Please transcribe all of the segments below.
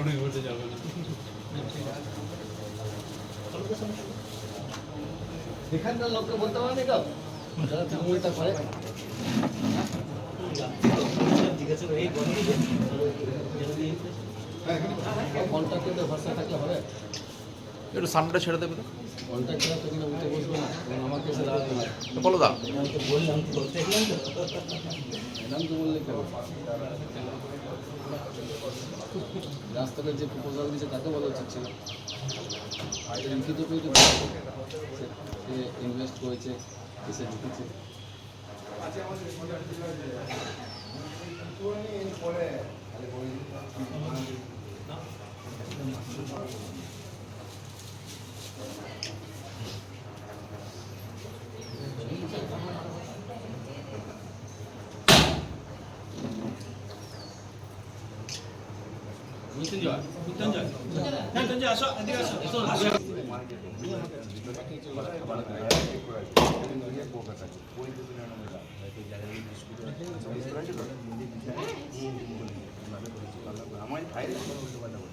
অনেক ঘটে যাবে না এখানকার লোককে বলতে পারেনি কেউ যারা তৃণমূলটা করে কন্ট্রাক্টরদের ভরসা থাকলে হবে একটু সামনেটা ছেড়ে দেবে তো। কন্ট্রাক্টর তো কিনা উঠে বসবে না তখন আমাকে এসে দাঁড়াতে হয় তো বলো দা আমি তো বললাম তো দেখলাম তো এলাম তো বললে কেন রাস্তাটা যে প্রপোজাল দিয়েছে তাকে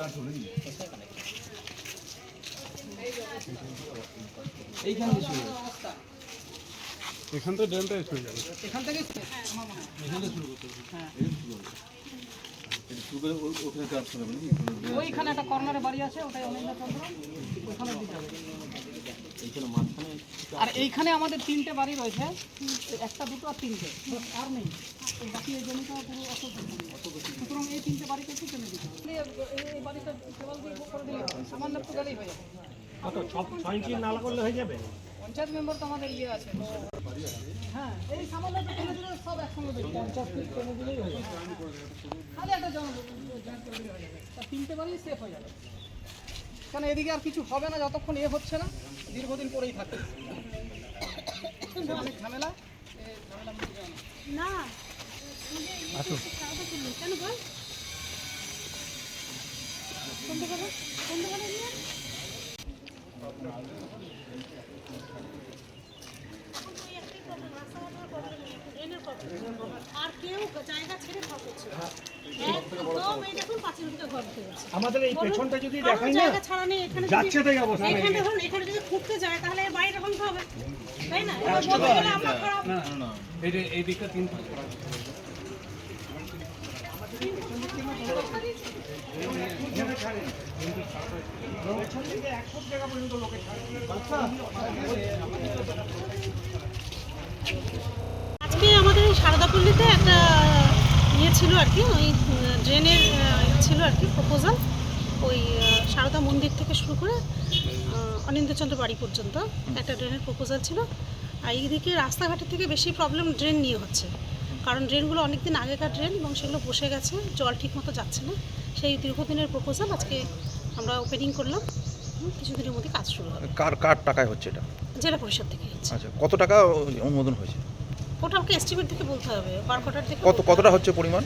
এটা লিখিত পেয়ে তো সে ইনভেস্ট এখান থেকে এখান থেকে ড্রেনটাই ছুঁয়ে যাবে ওইখানে একটা কর্নারে বাড়ি আছে, ওটাই অনেক চন্দ্র ওইখানে দিতে আর এইখানে আমাদের তিনটে বাড়ি রয়েছে। একটা দুটো আর তিনটে। আর নেই। বাকি এই জমিটা পুরো অত সুতরাং এই তিনটে বাড়িতে একটু চলে দিতে হবে। এই- বাড়িটা কেবল দিয়ে করে দিলে সামান্য একটু গেলেই হয়ে যাবে। কত ছয় ইঞ্চি নালা করলে হয়ে যাবে? পঞ্চায়েত মেম্বার তো আমাদের ইয়ে আছে। হ্যাঁ এই সামান্য দিলে সব একসঙ্গে দেবে পঞ্চায়েত ফিট টেনে দিলেই হয়ে যাবে। খালি একটা জন জয়েন করে দিলে হয়ে যাবে। তিনটে বাড়ি সেফ হয়ে যাবে। কারণ এদিকে আর কিছু হবে না যতক্ষণ এ হচ্ছে না। দীর্ঘদিন পরেই থাকবে। অনেক ঝামেলা? না। না কেন বল? কোনটা করো কোনটা করো নিয়ে আর কেউ জায়গা ছেড়ে ঘর করছে একদম এই দেখুন পাঁচিল দিকে ঘর উঠে গেছে আমাদের এই পেছনটা যদি দেখাই না জায়গা ছাড়া নেই এখানে যাচ্ছে তাই অবস্থা এখানে ধরুন এখানে যদি খুঁড়তে যায় তাহলে এর বাড়িটা হবে। তাই না? এই এই দিকটা তিন আজকে আমাদের একটা ইয়ে ছিল আর কি ওই ড্রেনের ছিল আর কি প্রপোজাল ওই সারদা মন্দির থেকে শুরু করে আহ, অনিন্দ্যচন্দ্র বাড়ি পর্যন্ত একটা ড্রেনের প্রপোজাল ছিল। আর এইদিকে রাস্তাঘাটের থেকে বেশি প্রবলেম ড্রেন নিয়ে হচ্ছে। কারণ ড্রেনগুলো অনেক দিন আগেকার ড্রেন এবং সেগুলো বসে গেছে জল ঠিকমতো যাচ্ছে না। সেই দীর্ঘদিনের প্রপোজাল আজকে আমরা ওপেনিং করলাম। কিছুদিনের মধ্যে কাজ শুরু হবে। কার কার টাকায় হচ্ছে এটা? জেলা পরিষদ থেকে হচ্ছে। আচ্ছা কত টাকা অনুমোদন হয়েছে? ওটা আমাকে এস্টিমেট থেকে বলতে হবে বারকোটার থেকে কত কতটা হচ্ছে পরিমাণ?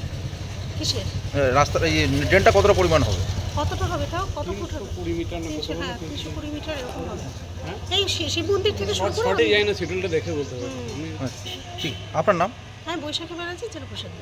কিসের? এ, রাস্তা এই ড্রেনটা কতটা পরিমাণ হবে? কতটা হবে তাও কত ফুট হবে? কুড়ি মিটার না হ্যাঁ তিনশো কুড়ি মিটার এরকম হবে। এই শিব মন্দির থেকে শুরু করে শর্টে যাই না শিডিউলটা দেখে বলতে হবে। হ্যাঁ ঠিক। আপনার নাম? হ্যাঁ বৈশাখী ব্যানার্জি জেলা প্রসাদ